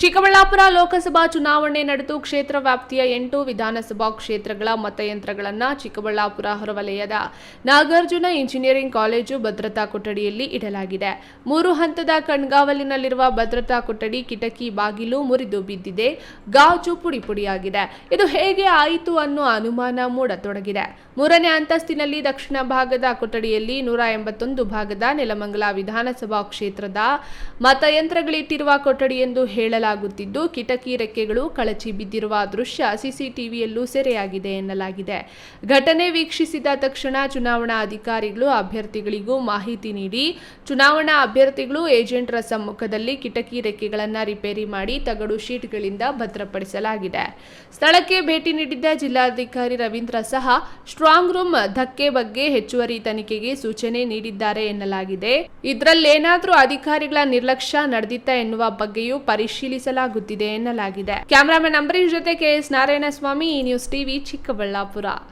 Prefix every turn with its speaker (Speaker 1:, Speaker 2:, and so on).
Speaker 1: ಚಿಕ್ಕಬಳ್ಳಾಪುರ ಲೋಕಸಭಾ ಚುನಾವಣೆ ನಡೆದು ಕ್ಷೇತ್ರ ವ್ಯಾಪ್ತಿಯ ಎಂಟು ವಿಧಾನಸಭಾ ಕ್ಷೇತ್ರಗಳ ಮತಯಂತ್ರಗಳನ್ನು ಚಿಕ್ಕಬಳ್ಳಾಪುರ ಹೊರವಲಯದ ನಾಗಾರ್ಜುನ ಇಂಜಿನಿಯರಿಂಗ್ ಕಾಲೇಜು ಭದ್ರತಾ ಕೊಠಡಿಯಲ್ಲಿ ಇಡಲಾಗಿದೆ. ಮೂರು ಹಂತದ ಕಣ್ಗಾವಲಿನಲ್ಲಿರುವ ಭದ್ರತಾ ಕೊಠಡಿ ಕಿಟಕಿ ಬಾಗಿಲು ಮುರಿದು ಬಿದ್ದಿದೆ. ಗಾಜು ಪುಡಿ ಪುಡಿಯಾಗಿದೆ. ಇದು ಹೇಗೆ ಆಯಿತು ಅನ್ನೋ ಅನುಮಾನ ಮೂಡತೊಡಗಿದೆ. ಮೂರನೇ ಅಂತಸ್ತಿನಲ್ಲಿ ದಕ್ಷಿಣ ಭಾಗದ ಕೊಠಡಿಯಲ್ಲಿ ನೂರ ಎಂಬತ್ತೊಂದು ಭಾಗದ ನೆಲಮಂಗಲ ವಿಧಾನಸಭಾ ಕ್ಷೇತ್ರದ ಮತಯಂತ್ರಗಳಿಟ್ಟಿರುವ ಕೊಠಡಿ ಎಂದು ಹೇಳಲಾಗುತ್ತಿದ್ದು ಕಿಟಕಿ ರೆಕ್ಕೆಗಳು ಕಳಚಿ ಬಿದ್ದಿರುವ ದೃಶ್ಯ ಸಿಸಿಟಿವಿಯಲ್ಲೂ ಸೆರೆಯಾಗಿದೆ ಎನ್ನಲಾಗಿದೆ. ಘಟನೆ ವೀಕ್ಷಿಸಿದ ತಕ್ಷಣ ಚುನಾವಣಾ ಅಧಿಕಾರಿಗಳು ಅಭ್ಯರ್ಥಿಗಳಿಗೂ ಮಾಹಿತಿ ನೀಡಿ, ಚುನಾವಣಾ ಅಭ್ಯರ್ಥಿಗಳು ಏಜೆಂಟರ ಸಮ್ಮುಖದಲ್ಲಿ ಕಿಟಕಿ ರೆಕ್ಕೆಗಳನ್ನು ರಿಪೇರಿ ಮಾಡಿ ತಗಡು ಶೀಟ್ಗಳಿಂದ ಭದ್ರಪಡಿಸಲಾಗಿದೆ. ಸ್ಥಳಕ್ಕೆ ಭೇಟಿ ನೀಡಿದ್ದ ಜಿಲ್ಲಾಧಿಕಾರಿ ರವೀಂದ್ರ ಸಹ ಸ್ಟ್ರಾಂಗ್ ರೂಮ್ ಧಕ್ಕೆ ಬಗ್ಗೆ ಹೆಚ್ಚುವರಿ ತನಿಖೆಗೆ ಸೂಚನೆ ನೀಡಿದ್ದಾರೆ ಎನ್ನಲಾಗಿದೆ. ಇದರಲ್ಲೇನಾದರೂ ಅಧಿಕಾರಿಗಳ ನಿರ್ಲಕ್ಷ್ಯ ನಡೆದಿತ್ತ ಎನ್ನುವ ಬಗ್ಗೆಯೂ ಪರಿಶೀಲಿಸಲಾಗುತ್ತಿದೆ ಎನ್ನಲಾಗಿದೆ. ಕ್ಯಾಮರಾಮನ್ ಅಂಬರೀಶ್ ಜೊತೆ KS Narayanaswamy news TV Chikkaballapur.